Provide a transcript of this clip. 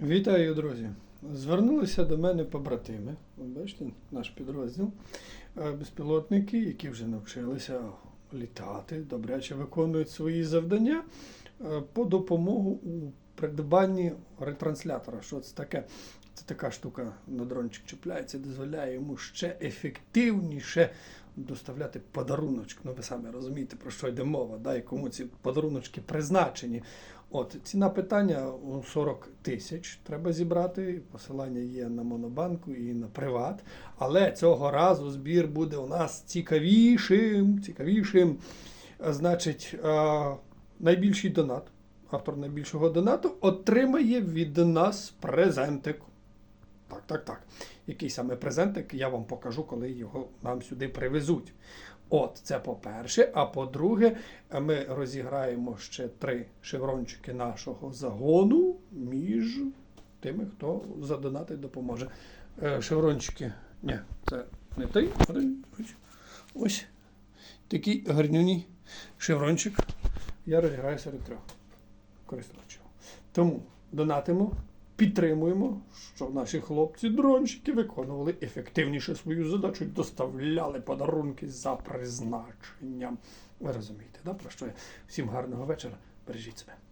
Вітаю, друзі! Звернулися до мене побратими. Бачите, наш підрозділ. Е, Безпілотники, які вже навчилися літати, добряче виконують свої завдання е, по допомогу у придбанні ретранслятора. Що це таке? Це така штука на дрончик чіпляється, дозволяє йому ще ефективніше доставляти подаруночок. Ну, ви самі розумієте, про що йде мова, да, і кому ці подаруночки призначені. От ціна питання у 40 тисяч треба зібрати. Посилання є на Монобанку і на Приват. Але цього разу збір буде у нас цікавішим. Цікавішим. Значить, найбільший донат, автор найбільшого донату, отримає від нас презентик. Так, так. Який саме презентик, я вам покажу, коли його нам сюди привезуть. От, це по-перше. А по-друге, ми розіграємо ще три шеврончики нашого загону між тими, хто задонатить допоможе. Е, Шеврончики. Ні, це не. Ось. Ось. Такий гарнюній шеврончик. Я розіграю серед трьох користувачів. Тому донатимо, підтримуємо, щоб наші хлопці-дрончики виконували ефективніше свою задачу, доставляли подарунки за призначенням. Ви розумієте, да, про що я? Всім гарного вечора. Бережіть себе.